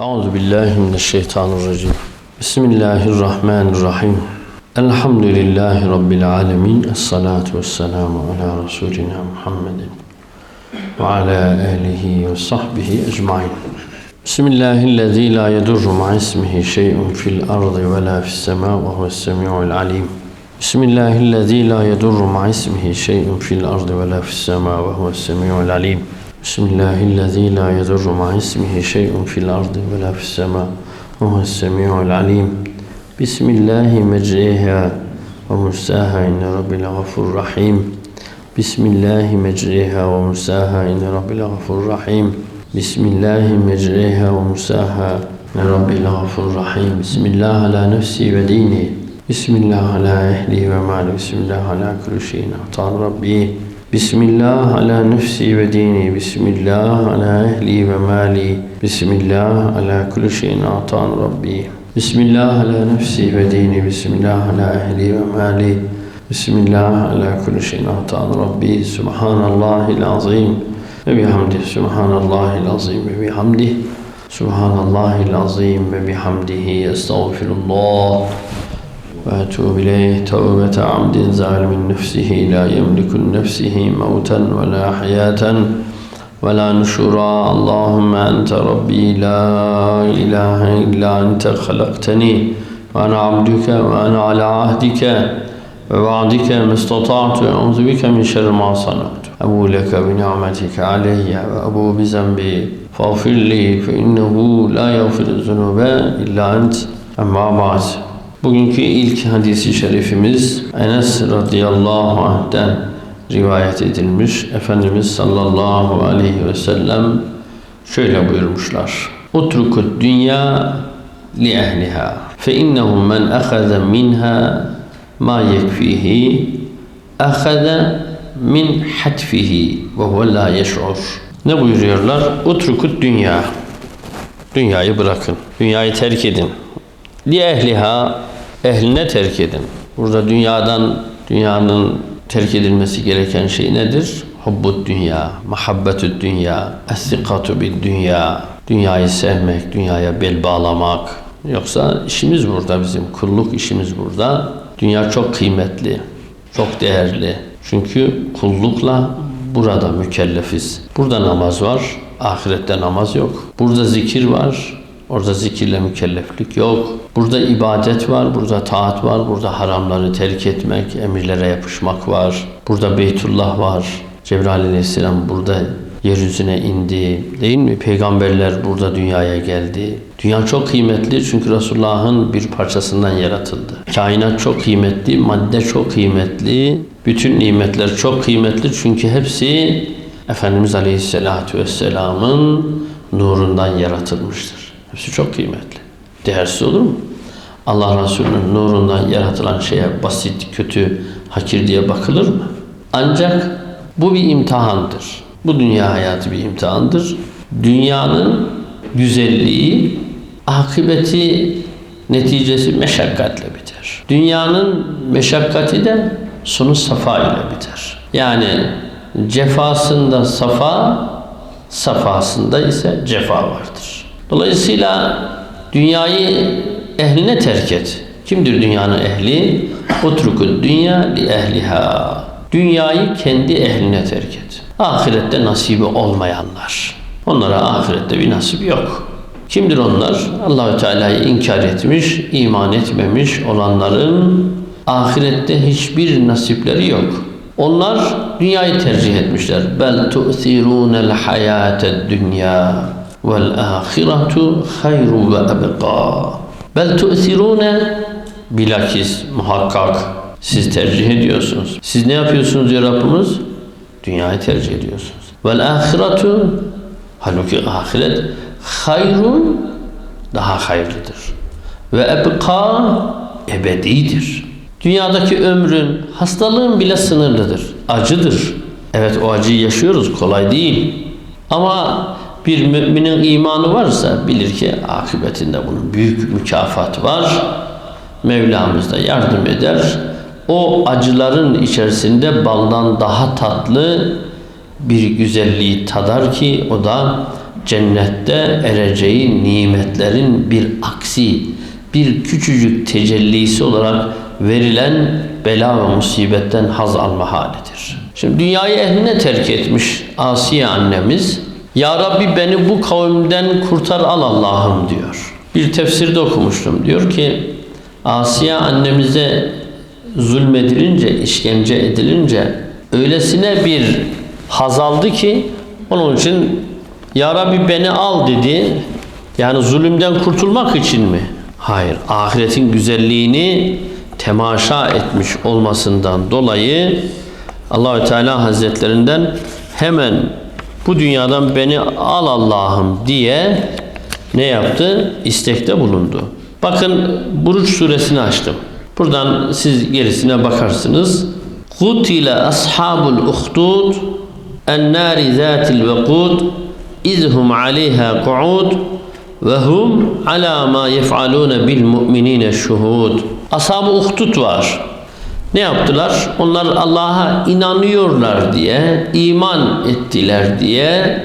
أعوذ بالله من الشيطان الرجيم. بسم الله الرحمن الرحيم. الحمد لله رب العالمين الصلاة والسلام على رسولنا محمد وعلى آله وصحبه أجمعين. بسم الله الذي لا يضر مع اسمه شيء في الأرض ولا في السماء وهو السميع العليم. بسم الله الذي لا يضر مع اسمه شيء في الأرض ولا في السماء وهو السميع العليم. Alîm. Bismillahillezî la yedurru ma ismihi şey'un fil ardı ve la fis semâ ve huves semî'ul alîm. Bismillahi mecriha ve mursaha inne rabbil gafur rahim. Bismillahi mecriha ve mursaha inne rabbil gafur rahim. Bismillahi mecriha ve mursaha inne rabbil gafur rahim. Bismillah ala nefsi ve dini. Bismillah ala ehli ve mali. Bismillah ala kulli şeyin atan Rabbi. Bismillah ala nefsi ve dini. Bismillah ala ehli ve mali. Bismillah ala kulli şeyin atan Rabbi. Bismillah ala nefsi ve dini. Bismillah ala ehli ve mali. Bismillah ala kulli şeyin atan Rabbi. Subhanallahil azim. Ve bihamdih. Subhanallahil azim ve bihamdih. Subhanallahil azim ve bihamdihi. Estağfirullah. وأتوب إليه توبة عبد زعل من نفسه لا يملك لنفسه موتا ولا حياة ولا نشورا اللهم أنت ربي لا إله إلا أنت خلقتني وأنا عبدك وأنا على عهدك ووعدك ما استطعت. أعوذ بك من شر ما صنعت. أبو لك بنعمتك علي وأبو بذنبي. فاغفر لي فإنه لا يغفر الذنوب إلا أنت. أما بعد. Bugünkü ilk hadisi şerifimiz Enes radıyallahu anh'ten rivayet edilmiş. Efendimiz sallallahu aleyhi ve sellem şöyle buyurmuşlar. Utrukut dünya li ehliha fe innehum men ahaza minha ma yekfihi ahaza min hatfihi ve huve la yeş'ur. Ne buyuruyorlar? Utrukut dünya. Dünyayı bırakın. Dünyayı terk edin. Li ehliha ehline terk edin. Burada dünyadan dünyanın terk edilmesi gereken şey nedir? Hubbut dünya, muhabbetü dünya, estikatu bid dünya. Dünyayı sevmek, dünyaya bel bağlamak. Yoksa işimiz burada bizim, kulluk işimiz burada. Dünya çok kıymetli, çok değerli. Çünkü kullukla burada mükellefiz. Burada namaz var, ahirette namaz yok. Burada zikir var, Orada zikirle mükelleflik yok. Burada ibadet var, burada taat var, burada haramları terk etmek, emirlere yapışmak var. Burada Beytullah var. Cebrail aleyhisselam burada yeryüzüne indi. Değil mi? Peygamberler burada dünyaya geldi. Dünya çok kıymetli çünkü Resulullah'ın bir parçasından yaratıldı. Kainat çok kıymetli, madde çok kıymetli. Bütün nimetler çok kıymetli çünkü hepsi Efendimiz Aleyhisselatü Vesselam'ın nurundan yaratılmıştır. Hepsi çok kıymetli. Değersiz olur mu? Allah Resulü'nün nurundan yaratılan şeye basit, kötü, hakir diye bakılır mı? Ancak bu bir imtihandır. Bu dünya hayatı bir imtihandır. Dünyanın güzelliği, akıbeti, neticesi meşakkatle biter. Dünyanın meşakkati de sonu safa ile biter. Yani cefasında safa, safasında ise cefa vardır. Dolayısıyla dünyayı ehline terk et. Kimdir dünyanın ehli? Utrukud dünya li ehliha. Dünyayı kendi ehline terk et. Ahirette nasibi olmayanlar. Onlara ahirette bir nasibi yok. Kimdir onlar? Allahü Teala'yı inkar etmiş, iman etmemiş olanların ahirette hiçbir nasipleri yok. Onlar dünyayı tercih etmişler. Bel tu'thirûnel hayâted dünya vel ahiretu hayru ve ebqa. Bel tu'thirune bilakis muhakkak siz tercih ediyorsunuz. Siz ne yapıyorsunuz diyor Rabbimiz? Dünyayı tercih ediyorsunuz. Vel ahiretu halbuki ahiret hayrun daha hayırlıdır. Ve ebqa ebedidir. Dünyadaki ömrün, hastalığın bile sınırlıdır. Acıdır. Evet o acıyı yaşıyoruz kolay değil. Ama bir müminin imanı varsa bilir ki akıbetinde bunun büyük mükafat var. Mevlamız da yardım eder. O acıların içerisinde baldan daha tatlı bir güzelliği tadar ki o da cennette ereceği nimetlerin bir aksi, bir küçücük tecellisi olarak verilen bela ve musibetten haz alma halidir. Şimdi dünyayı ehline terk etmiş Asiye annemiz, Ya Rabbi beni bu kavimden kurtar al Allah'ım diyor. Bir tefsirde okumuştum. Diyor ki Asiye annemize zulmedilince, işkence edilince öylesine bir haz aldı ki onun için Ya Rabbi beni al dedi. Yani zulümden kurtulmak için mi? Hayır. Ahiretin güzelliğini temaşa etmiş olmasından dolayı Allahü Teala Hazretlerinden hemen bu dünyadan beni al Allah'ım diye ne yaptı? İstekte bulundu. Bakın Buruç suresini açtım. Buradan siz gerisine bakarsınız. Kutile ashabul uhdud ennâri zâtil vekud izhum aleyha ku'ud ve hum ala ma yef'alûne bil mu'minine şuhud. Ashab-ı uhdud var. Ne yaptılar? Onlar Allah'a inanıyorlar diye, iman ettiler diye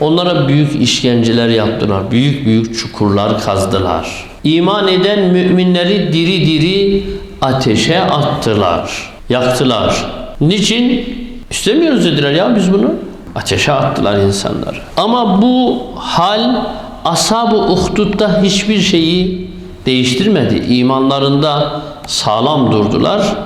onlara büyük işkenceler yaptılar. Büyük büyük çukurlar kazdılar. İman eden müminleri diri diri ateşe attılar. Yaktılar. Niçin? İstemiyoruz dediler ya biz bunu. Ateşe attılar insanları. Ama bu hal ashab-ı uhdudda hiçbir şeyi değiştirmedi. İmanlarında sağlam durdular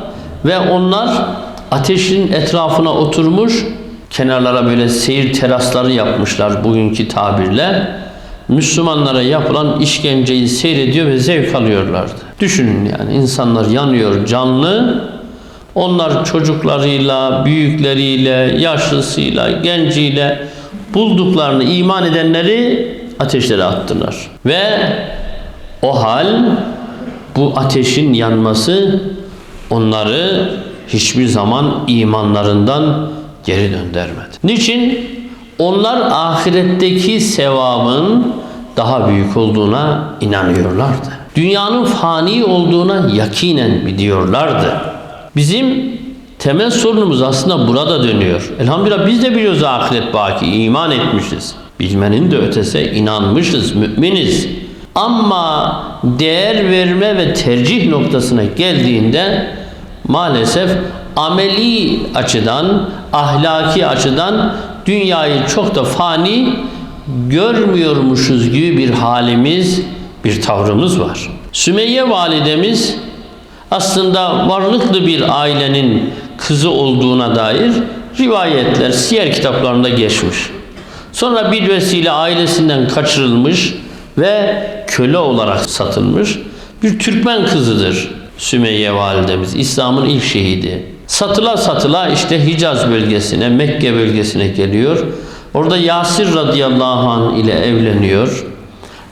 ve onlar ateşin etrafına oturmuş kenarlara böyle seyir terasları yapmışlar bugünkü tabirle. Müslümanlara yapılan işkenceyi seyrediyor ve zevk alıyorlardı. Düşünün yani insanlar yanıyor canlı. Onlar çocuklarıyla, büyükleriyle, yaşlısıyla, genciyle bulduklarını iman edenleri ateşlere attılar. Ve o hal bu ateşin yanması onları hiçbir zaman imanlarından geri döndürmedi. Niçin? Onlar ahiretteki sevabın daha büyük olduğuna inanıyorlardı. Dünyanın fani olduğuna yakinen biliyorlardı. Bizim temel sorunumuz aslında burada dönüyor. Elhamdülillah biz de biliyoruz ahiret baki, iman etmişiz. Bilmenin de ötesi inanmışız, müminiz. Ama değer verme ve tercih noktasına geldiğinde maalesef ameli açıdan, ahlaki açıdan dünyayı çok da fani görmüyormuşuz gibi bir halimiz, bir tavrımız var. Sümeyye validemiz aslında varlıklı bir ailenin kızı olduğuna dair rivayetler siyer kitaplarında geçmiş. Sonra bir vesile ailesinden kaçırılmış ve köle olarak satılmış bir Türkmen kızıdır Sümeyye validemiz. İslam'ın ilk şehidi. Satıla satıla işte Hicaz bölgesine, Mekke bölgesine geliyor. Orada Yasir radıyallahu anh ile evleniyor.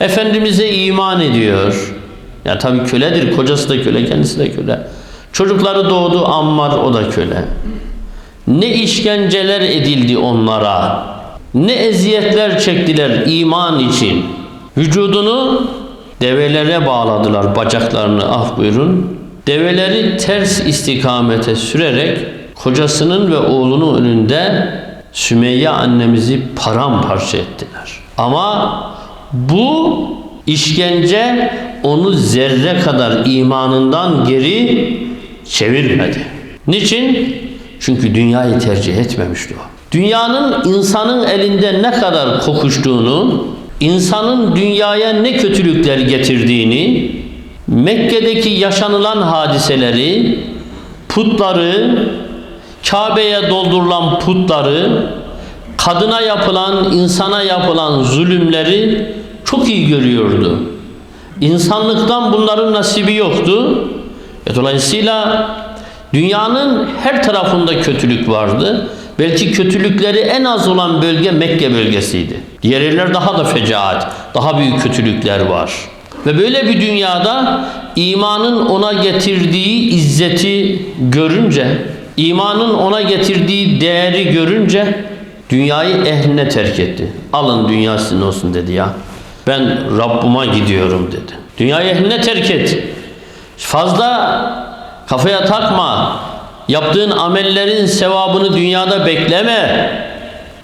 Efendimiz'e iman ediyor. Ya tabii köledir, kocası da köle, kendisi de köle. Çocukları doğdu, Ammar o da köle. Ne işkenceler edildi onlara. Ne eziyetler çektiler iman için. Vücudunu develere bağladılar bacaklarını ah buyurun. Develeri ters istikamete sürerek kocasının ve oğlunun önünde Sümeyye annemizi paramparça ettiler. Ama bu işkence onu zerre kadar imanından geri çevirmedi. Niçin? Çünkü dünyayı tercih etmemişti o. Dünyanın insanın elinde ne kadar kokuştuğunu, insanın dünyaya ne kötülükler getirdiğini, Mekke'deki yaşanılan hadiseleri, putları, Kabe'ye doldurulan putları, kadına yapılan, insana yapılan zulümleri çok iyi görüyordu. İnsanlıktan bunların nasibi yoktu. E dolayısıyla dünyanın her tarafında kötülük vardı. Belki kötülükleri en az olan bölge Mekke bölgesiydi. Diğer yerler daha da fecaat, daha büyük kötülükler var. Ve böyle bir dünyada imanın ona getirdiği izzeti görünce, imanın ona getirdiği değeri görünce dünyayı ehline terk etti. Alın dünya sizin olsun dedi ya. Ben Rabbuma gidiyorum dedi. Dünyayı ehline terk et. Fazla kafaya takma. Yaptığın amellerin sevabını dünyada bekleme.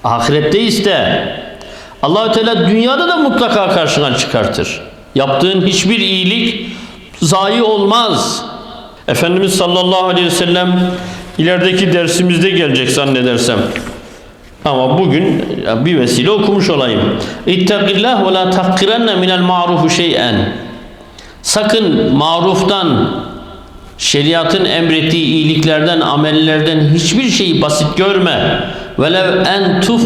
Ahirette iste. allah Teala dünyada da mutlaka karşına çıkartır. Yaptığın hiçbir iyilik zayi olmaz. Efendimiz sallallahu aleyhi ve sellem ilerideki dersimizde gelecek zannedersem. Ama bugün bir vesile okumuş olayım. İttakillah ve la tahkiranne minel ma'rufu şey'en. Sakın maruftan, şeriatın emrettiği iyiliklerden, amellerden hiçbir şeyi basit görme. Velev en tuf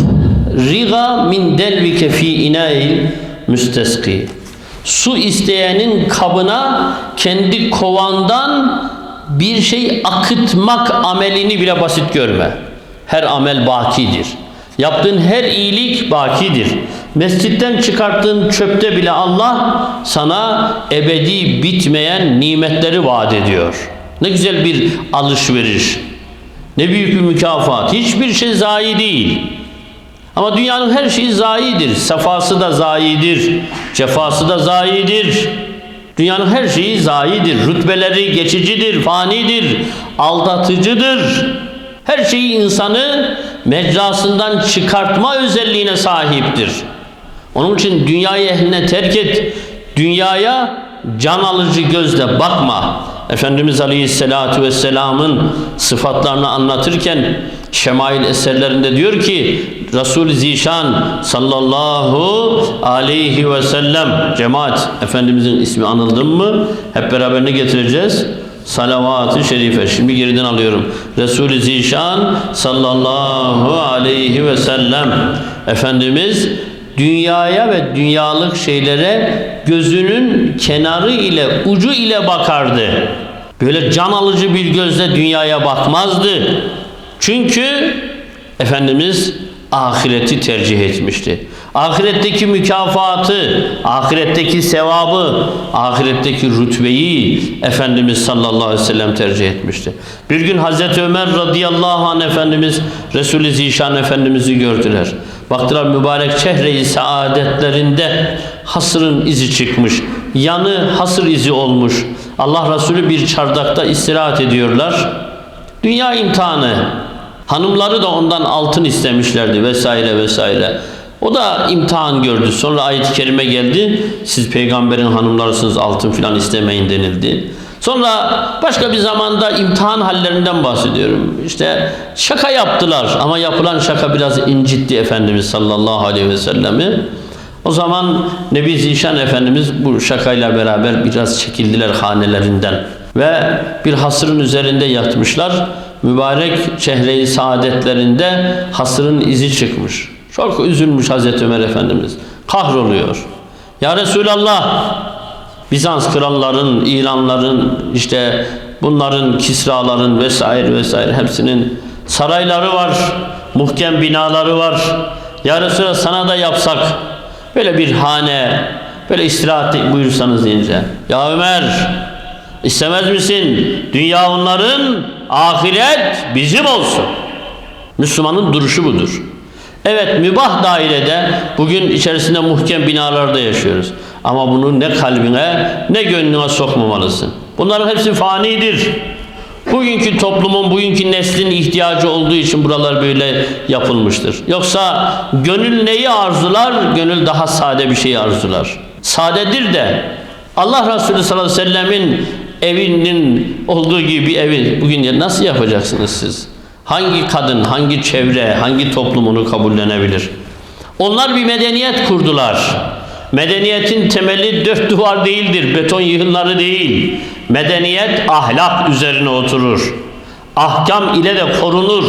riga min delvike fi inail müsteski. Su isteyenin kabına kendi kovandan bir şey akıtmak amelini bile basit görme. Her amel bakidir. Yaptığın her iyilik bakidir. Mescitten çıkarttığın çöpte bile Allah sana ebedi bitmeyen nimetleri vaat ediyor. Ne güzel bir alışveriş. Ne büyük bir mükafat. Hiçbir şey zayi değil. Ama dünyanın her şeyi zayidir. Sefası da zayidir. Cefası da zayidir. Dünyanın her şeyi zayidir. Rütbeleri geçicidir, fanidir, aldatıcıdır. Her şeyi insanı mecrasından çıkartma özelliğine sahiptir. Onun için dünyayı ehline terk et. Dünyaya can alıcı gözle bakma. Efendimiz Aleyhisselatü Vesselam'ın sıfatlarını anlatırken Şemail eserlerinde diyor ki Resul-i Zişan sallallahu aleyhi ve sellem cemaat Efendimizin ismi anıldı mı hep beraber ne getireceğiz? Salavat-ı şerife. Şimdi geriden alıyorum. Resul-i Zişan sallallahu aleyhi ve sellem Efendimiz dünyaya ve dünyalık şeylere gözünün kenarı ile ucu ile bakardı. Böyle can alıcı bir gözle dünyaya bakmazdı. Çünkü Efendimiz ahireti tercih etmişti. Ahiretteki mükafatı, ahiretteki sevabı, ahiretteki rütbeyi Efendimiz sallallahu aleyhi ve sellem tercih etmişti. Bir gün Hazreti Ömer radıyallahu anh Efendimiz Resulü Zişan Efendimiz'i gördüler. Baktılar mübarek çehre-i saadetlerinde hasırın izi çıkmış. Yanı hasır izi olmuş. Allah Resulü bir çardakta istirahat ediyorlar. Dünya imtihanı. Hanımları da ondan altın istemişlerdi vesaire vesaire. O da imtihan gördü. Sonra ayet-i kerime geldi. Siz peygamberin hanımlarısınız altın filan istemeyin denildi. Sonra başka bir zamanda imtihan hallerinden bahsediyorum. İşte şaka yaptılar ama yapılan şaka biraz incitti Efendimiz sallallahu aleyhi ve sellemi. O zaman Nebi Zişan Efendimiz bu şakayla beraber biraz çekildiler hanelerinden ve bir hasırın üzerinde yatmışlar. Mübarek çehre-i saadetlerinde hasırın izi çıkmış. Çok üzülmüş Hazreti Ömer Efendimiz. Kahroluyor. Ya Resulallah Bizans kralların, İranların, işte bunların, Kisraların vesaire vesaire hepsinin sarayları var, muhkem binaları var. Ya sana da yapsak böyle bir hane, böyle istirahat buyursanız deyince. Ya Ömer istemez misin? Dünya onların, ahiret bizim olsun. Müslümanın duruşu budur. Evet mübah dairede bugün içerisinde muhkem binalarda yaşıyoruz. Ama bunu ne kalbine ne gönlüne sokmamalısın. Bunların hepsi fanidir. Bugünkü toplumun, bugünkü neslin ihtiyacı olduğu için buralar böyle yapılmıştır. Yoksa gönül neyi arzular? Gönül daha sade bir şey arzular. Sadedir de Allah Resulü sallallahu aleyhi ve sellemin evinin olduğu gibi bir evi bugün nasıl yapacaksınız siz? Hangi kadın, hangi çevre, hangi toplum onu kabullenebilir? Onlar bir medeniyet kurdular. Medeniyetin temeli dört duvar değildir, beton yığınları değil. Medeniyet ahlak üzerine oturur. Ahkam ile de korunur.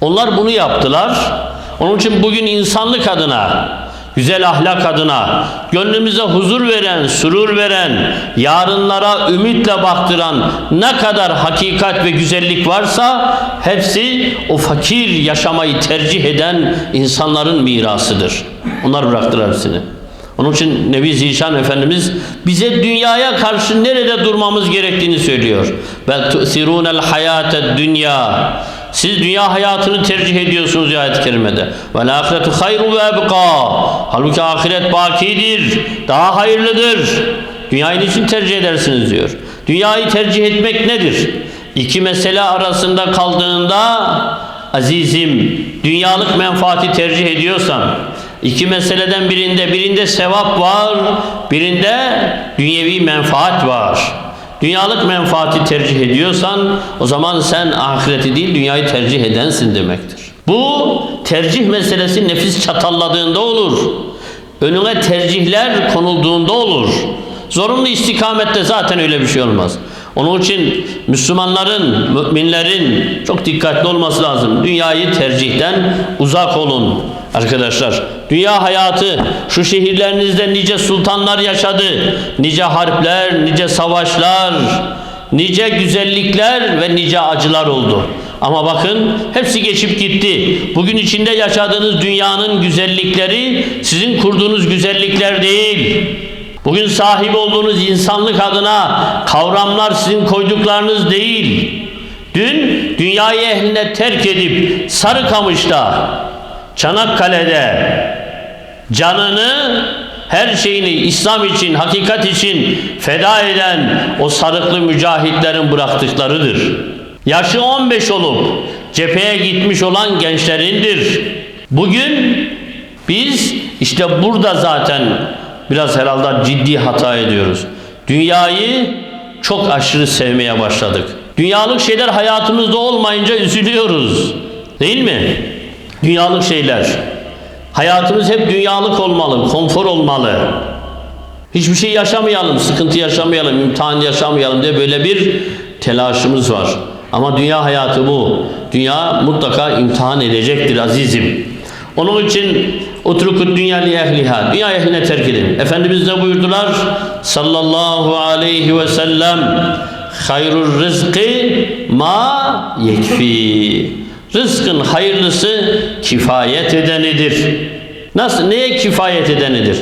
Onlar bunu yaptılar. Onun için bugün insanlık adına, güzel ahlak adına, gönlümüze huzur veren, surur veren, yarınlara ümitle baktıran ne kadar hakikat ve güzellik varsa hepsi o fakir yaşamayı tercih eden insanların mirasıdır. Onlar bıraktılar hepsini. Onun için Nebi Zişan Efendimiz bize dünyaya karşı nerede durmamız gerektiğini söylüyor. Bel tu'sirunel hayate dünya. Siz dünya hayatını tercih ediyorsunuz ayet-i kerimede. Vel ahiretu hayru ve ebqa. Halbuki ahiret bakidir. Daha hayırlıdır. Dünyayı için tercih edersiniz diyor. Dünyayı tercih etmek nedir? İki mesele arasında kaldığında azizim dünyalık menfaati tercih ediyorsan İki meseleden birinde birinde sevap var, birinde dünyevi menfaat var. Dünyalık menfaati tercih ediyorsan o zaman sen ahireti değil dünyayı tercih edensin demektir. Bu tercih meselesi nefis çatalladığında olur. Önüne tercihler konulduğunda olur. Zorunlu istikamette zaten öyle bir şey olmaz. Onun için Müslümanların, müminlerin çok dikkatli olması lazım. Dünyayı tercihten uzak olun arkadaşlar. Dünya hayatı şu şehirlerinizde nice sultanlar yaşadı. Nice harpler, nice savaşlar, nice güzellikler ve nice acılar oldu. Ama bakın hepsi geçip gitti. Bugün içinde yaşadığınız dünyanın güzellikleri sizin kurduğunuz güzellikler değil. Bugün sahip olduğunuz insanlık adına kavramlar sizin koyduklarınız değil. Dün dünyayı ehline terk edip Sarıkamış'ta, Çanakkale'de canını her şeyini İslam için, hakikat için feda eden o sarıklı mücahitlerin bıraktıklarıdır. Yaşı 15 olup cepheye gitmiş olan gençlerindir. Bugün biz işte burada zaten biraz herhalde ciddi hata ediyoruz. Dünyayı çok aşırı sevmeye başladık. Dünyalık şeyler hayatımızda olmayınca üzülüyoruz. Değil mi? Dünyalık şeyler. Hayatımız hep dünyalık olmalı, konfor olmalı. Hiçbir şey yaşamayalım, sıkıntı yaşamayalım, imtihan yaşamayalım diye böyle bir telaşımız var. Ama dünya hayatı bu. Dünya mutlaka imtihan edecektir azizim. Onun için utrukut dünya li ehliha. Dünya ehline terk edin. Efendimiz de buyurdular sallallahu aleyhi ve sellem hayrur rızkı ma yekfi. Rızkın hayırlısı kifayet edenidir. Nasıl? Neye kifayet edenidir?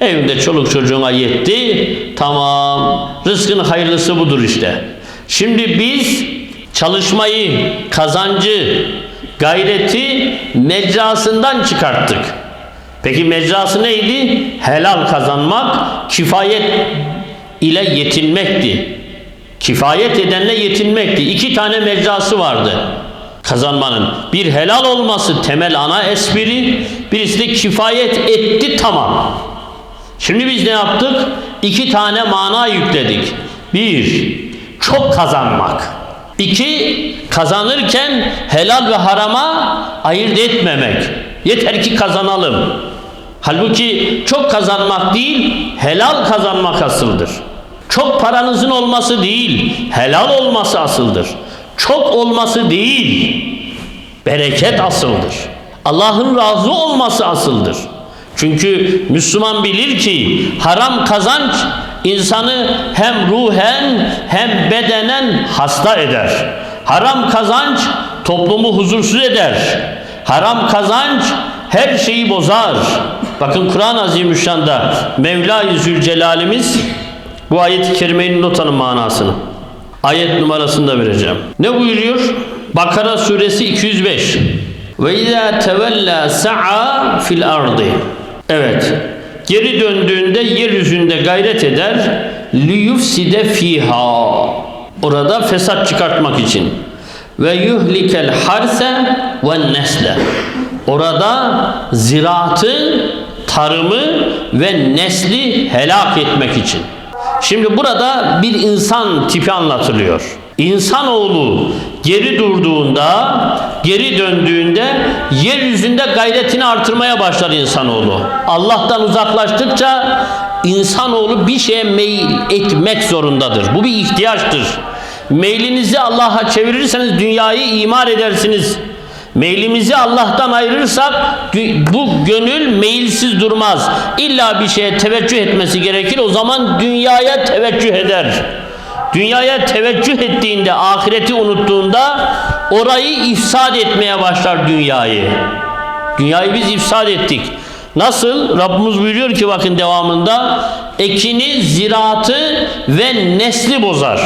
Evinde çoluk çocuğuna yetti. Tamam. Rızkın hayırlısı budur işte. Şimdi biz çalışmayı, kazancı, gayreti mecrasından çıkarttık. Peki mecrası neydi? Helal kazanmak, kifayet ile yetinmekti. Kifayet edenle yetinmekti. İki tane mecrası vardı kazanmanın. Bir helal olması temel ana espri, birisi de kifayet etti tamam. Şimdi biz ne yaptık? İki tane mana yükledik. Bir, çok kazanmak. İki, kazanırken helal ve harama ayırt etmemek. Yeter ki kazanalım. Halbuki çok kazanmak değil, helal kazanmak asıldır. Çok paranızın olması değil, helal olması asıldır. Çok olması değil, bereket asıldır. Allah'ın razı olması asıldır. Çünkü Müslüman bilir ki haram kazanç insanı hem ruhen hem bedenen hasta eder. Haram kazanç toplumu huzursuz eder. Haram kazanç her şeyi bozar. Bakın Kur'an-ı Azimüşşan'da Mevla-i Zülcelal'imiz bu ayet-i kerimenin notanın manasını. Ayet numarasını da vereceğim. Ne buyuruyor? Bakara suresi 205. Ve izâ tevellâ sa'a fil ardı. Evet. Geri döndüğünde yeryüzünde gayret eder. Liyufside fiha. Orada fesat çıkartmak için. Ve yuhlikel harse ve nesle. Orada ziraatı, tarımı ve nesli helak etmek için. Şimdi burada bir insan tipi anlatılıyor. İnsanoğlu geri durduğunda, geri döndüğünde yeryüzünde gayretini artırmaya başlar insanoğlu. Allah'tan uzaklaştıkça insanoğlu bir şeye meyil etmek zorundadır. Bu bir ihtiyaçtır. Meylinizi Allah'a çevirirseniz dünyayı imar edersiniz. Meylimizi Allah'tan ayırırsak bu gönül meyilsiz durmaz. İlla bir şeye teveccüh etmesi gerekir. O zaman dünyaya teveccüh eder. Dünyaya teveccüh ettiğinde, ahireti unuttuğunda orayı ifsad etmeye başlar dünyayı. Dünyayı biz ifsad ettik. Nasıl? Rabbimiz buyuruyor ki bakın devamında ekini, ziraatı ve nesli bozar.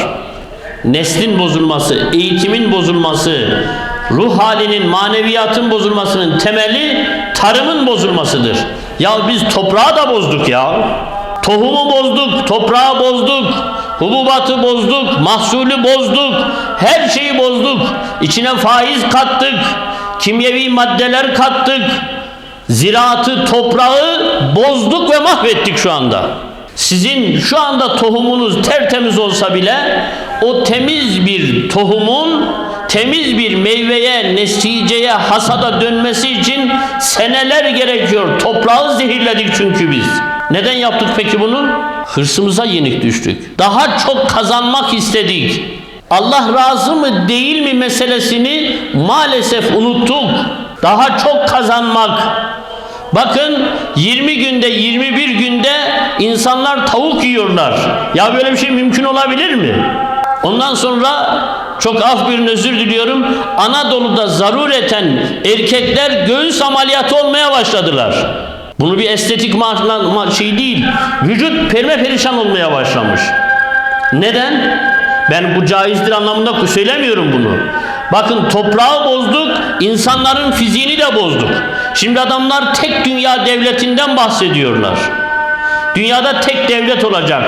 Neslin bozulması, eğitimin bozulması, ruh halinin, maneviyatın bozulmasının temeli tarımın bozulmasıdır. Ya biz toprağı da bozduk ya. Tohumu bozduk, toprağı bozduk, hububatı bozduk, mahsulü bozduk, her şeyi bozduk. İçine faiz kattık, kimyevi maddeler kattık. Ziraatı, toprağı bozduk ve mahvettik şu anda. Sizin şu anda tohumunuz tertemiz olsa bile o temiz bir tohumun temiz bir meyveye, neticeye, hasada dönmesi için seneler gerekiyor. Toprağı zehirledik çünkü biz. Neden yaptık peki bunu? Hırsımıza yenik düştük. Daha çok kazanmak istedik. Allah razı mı değil mi meselesini maalesef unuttuk. Daha çok kazanmak. Bakın 20 günde 21 günde insanlar tavuk yiyorlar. Ya böyle bir şey mümkün olabilir mi? Ondan sonra çok af bir özür diliyorum. Anadolu'da zarureten erkekler göğüs ameliyatı olmaya başladılar. Bunu bir estetik ma- şey değil. Vücut perme perişan olmaya başlamış. Neden? Ben bu caizdir anlamında söylemiyorum bunu. Bakın toprağı bozduk, insanların fiziğini de bozduk. Şimdi adamlar tek dünya devletinden bahsediyorlar. Dünyada tek devlet olacak.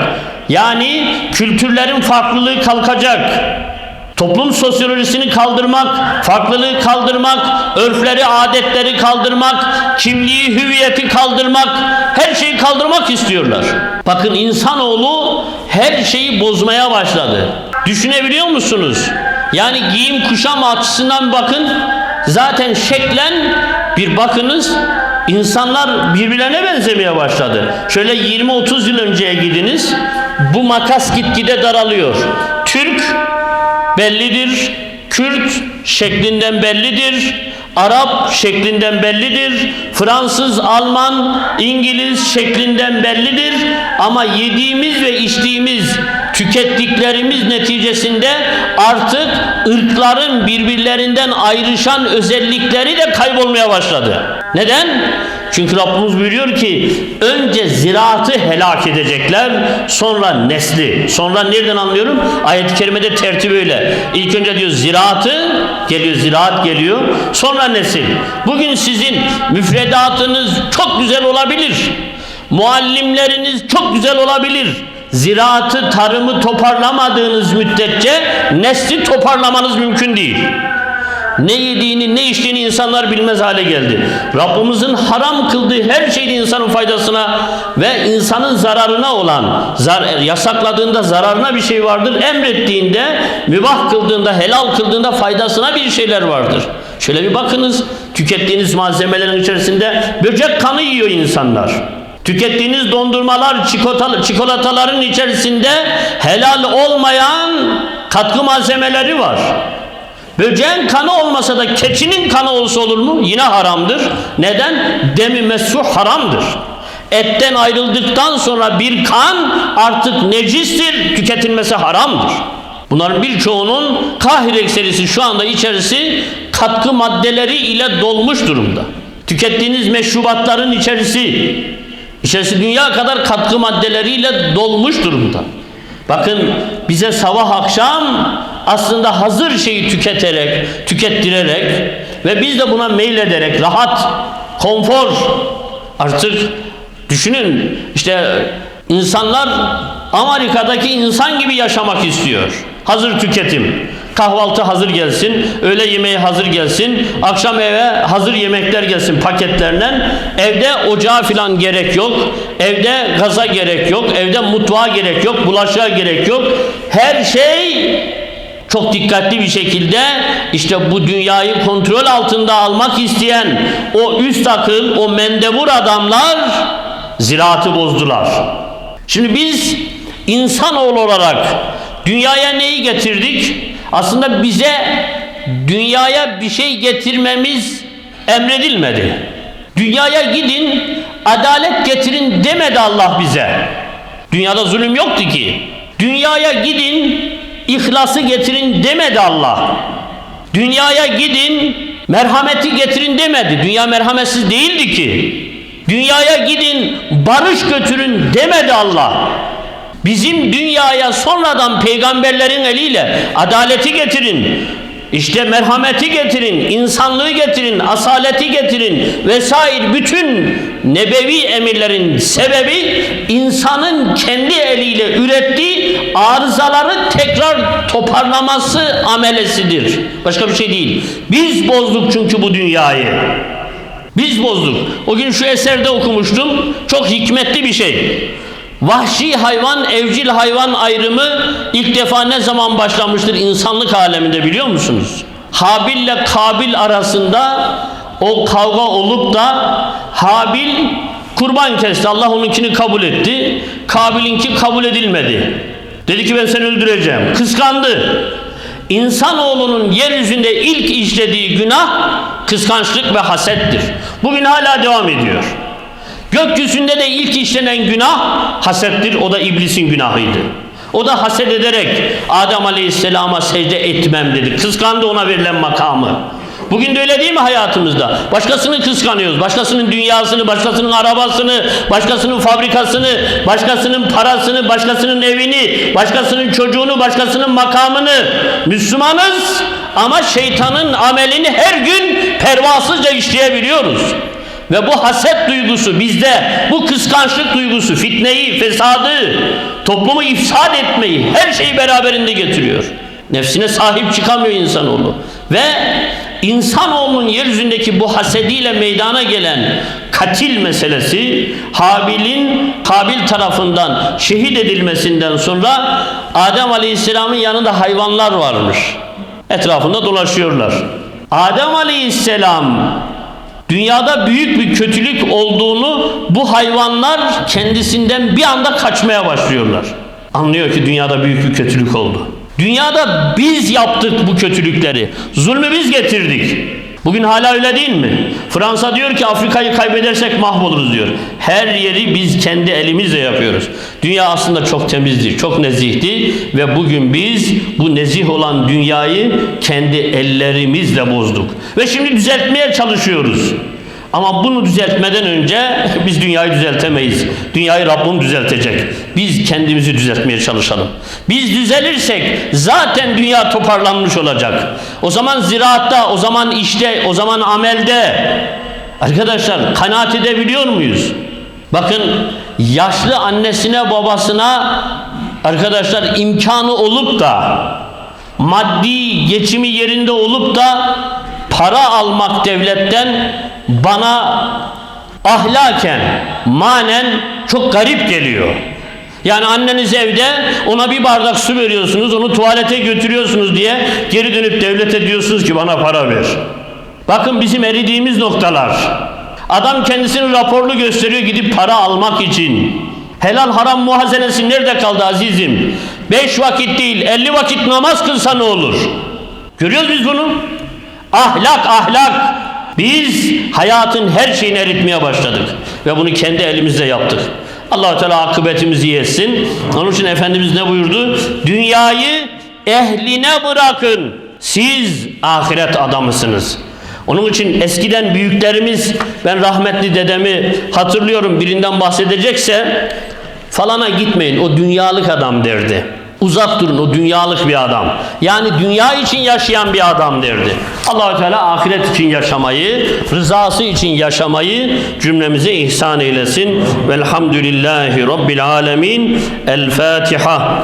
Yani kültürlerin farklılığı kalkacak. Toplum sosyolojisini kaldırmak, farklılığı kaldırmak, örfleri, adetleri kaldırmak, kimliği, hüviyeti kaldırmak, her şeyi kaldırmak istiyorlar. Bakın insanoğlu her şeyi bozmaya başladı. Düşünebiliyor musunuz? Yani giyim kuşam açısından bakın zaten şeklen bir bakınız insanlar birbirlerine benzemeye başladı. Şöyle 20-30 yıl önceye gidiniz bu makas gitgide daralıyor. Türk bellidir. Kürt şeklinden bellidir. Arap şeklinden bellidir. Fransız, Alman, İngiliz şeklinden bellidir. Ama yediğimiz ve içtiğimiz, tükettiklerimiz neticesinde artık ırkların birbirlerinden ayrışan özellikleri de kaybolmaya başladı. Neden? Çünkü Rabbimiz buyuruyor ki önce ziraatı helak edecekler sonra nesli. Sonra nereden anlıyorum? Ayet-i kerimede tertip öyle. İlk önce diyor ziraatı geliyor ziraat geliyor. Sonra nesil. Bugün sizin müfredatınız çok güzel olabilir. Muallimleriniz çok güzel olabilir. Ziraatı, tarımı toparlamadığınız müddetçe nesli toparlamanız mümkün değil. Ne yediğini ne içtiğini insanlar bilmez hale geldi. Rabbimizin haram kıldığı her şeyde insanın faydasına ve insanın zararına olan zar yasakladığında zararına bir şey vardır. Emrettiğinde mübah kıldığında helal kıldığında faydasına bir şeyler vardır. Şöyle bir bakınız tükettiğiniz malzemelerin içerisinde böcek kanı yiyor insanlar. Tükettiğiniz dondurmalar, çikolatalar, çikolataların içerisinde helal olmayan katkı malzemeleri var. Böceğin kanı olmasa da keçinin kanı olsa olur mu? Yine haramdır. Neden? Demi mesfuh haramdır. Etten ayrıldıktan sonra bir kan artık necistir, tüketilmesi haramdır. Bunların birçoğunun kahir ekserisi şu anda içerisi katkı maddeleri ile dolmuş durumda. Tükettiğiniz meşrubatların içerisi, içerisi dünya kadar katkı maddeleriyle dolmuş durumda. Bakın bize sabah akşam aslında hazır şeyi tüketerek, tükettirerek ve biz de buna meylederek rahat, konfor artık düşünün işte insanlar Amerika'daki insan gibi yaşamak istiyor. Hazır tüketim. Kahvaltı hazır gelsin, öğle yemeği hazır gelsin, akşam eve hazır yemekler gelsin paketlerden. Evde ocağa filan gerek yok, evde gaza gerek yok, evde mutfağa gerek yok, bulaşığa gerek yok. Her şey çok dikkatli bir şekilde işte bu dünyayı kontrol altında almak isteyen o üst akıl, o mendebur adamlar ziraatı bozdular. Şimdi biz insanoğlu olarak dünyaya neyi getirdik? Aslında bize dünyaya bir şey getirmemiz emredilmedi. Dünyaya gidin, adalet getirin demedi Allah bize. Dünyada zulüm yoktu ki. Dünyaya gidin, İhlası getirin demedi Allah. Dünyaya gidin, merhameti getirin demedi. Dünya merhametsiz değildi ki. Dünyaya gidin, barış götürün demedi Allah. Bizim dünyaya sonradan peygamberlerin eliyle adaleti getirin, işte merhameti getirin, insanlığı getirin, asaleti getirin vesaire bütün nebevi emirlerin sebebi insanın kendi eliyle ürettiği arızaları tekrar toparlaması amelesidir. Başka bir şey değil. Biz bozduk çünkü bu dünyayı. Biz bozduk. O gün şu eserde okumuştum. Çok hikmetli bir şey. Vahşi hayvan, evcil hayvan ayrımı ilk defa ne zaman başlamıştır insanlık aleminde biliyor musunuz? Habil ile Kabil arasında o kavga olup da Habil kurban kesti. Allah onunkini kabul etti. Kabil'inki kabul edilmedi. Dedi ki ben seni öldüreceğim. Kıskandı. İnsanoğlunun yeryüzünde ilk işlediği günah kıskançlık ve hasettir. Bugün hala devam ediyor. Gökyüzünde de ilk işlenen günah hasettir. O da iblisin günahıydı. O da haset ederek Adem Aleyhisselam'a secde etmem dedi. Kıskandı ona verilen makamı. Bugün de öyle değil mi hayatımızda? Başkasını kıskanıyoruz. Başkasının dünyasını, başkasının arabasını, başkasının fabrikasını, başkasının parasını, başkasının evini, başkasının çocuğunu, başkasının makamını. Müslümanız ama şeytanın amelini her gün pervasızca işleyebiliyoruz. Ve bu haset duygusu bizde, bu kıskançlık duygusu fitneyi, fesadı, toplumu ifsad etmeyi, her şeyi beraberinde getiriyor. Nefsine sahip çıkamıyor insanoğlu. Ve insanoğlunun yeryüzündeki bu hasediyle meydana gelen katil meselesi Habil'in Kabil tarafından şehit edilmesinden sonra Adem Aleyhisselam'ın yanında hayvanlar varmış. Etrafında dolaşıyorlar. Adem Aleyhisselam dünyada büyük bir kötülük olduğunu bu hayvanlar kendisinden bir anda kaçmaya başlıyorlar. Anlıyor ki dünyada büyük bir kötülük oldu. Dünyada biz yaptık bu kötülükleri. Zulmü biz getirdik. Bugün hala öyle değil mi? Fransa diyor ki Afrika'yı kaybedersek mahvoluruz diyor. Her yeri biz kendi elimizle yapıyoruz. Dünya aslında çok temizdi, çok nezihti ve bugün biz bu nezih olan dünyayı kendi ellerimizle bozduk. Ve şimdi düzeltmeye çalışıyoruz. Ama bunu düzeltmeden önce biz dünyayı düzeltemeyiz. Dünyayı Rabbim düzeltecek. Biz kendimizi düzeltmeye çalışalım. Biz düzelirsek zaten dünya toparlanmış olacak. O zaman ziraatta, o zaman işte, o zaman amelde. Arkadaşlar kanaat edebiliyor muyuz? Bakın yaşlı annesine babasına arkadaşlar imkanı olup da maddi geçimi yerinde olup da para almak devletten bana ahlaken, manen çok garip geliyor. Yani anneniz evde ona bir bardak su veriyorsunuz, onu tuvalete götürüyorsunuz diye geri dönüp devlete diyorsunuz ki bana para ver. Bakın bizim eridiğimiz noktalar. Adam kendisini raporlu gösteriyor gidip para almak için. Helal haram muhazenesi nerede kaldı azizim? Beş vakit değil, elli vakit namaz kılsa ne olur? Görüyoruz biz bunu. Ahlak, ahlak. Biz hayatın her şeyini eritmeye başladık. Ve bunu kendi elimizle yaptık. Allah Teala akıbetimizi yesin. Onun için Efendimiz ne buyurdu? Dünyayı ehline bırakın. Siz ahiret adamısınız. Onun için eskiden büyüklerimiz, ben rahmetli dedemi hatırlıyorum birinden bahsedecekse falana gitmeyin o dünyalık adam derdi. Uzak durun o dünyalık bir adam. Yani dünya için yaşayan bir adam derdi. Allahü Teala ahiret için yaşamayı, rızası için yaşamayı cümlemize ihsan eylesin. Velhamdülillahi Rabbil alemin. El Fatiha.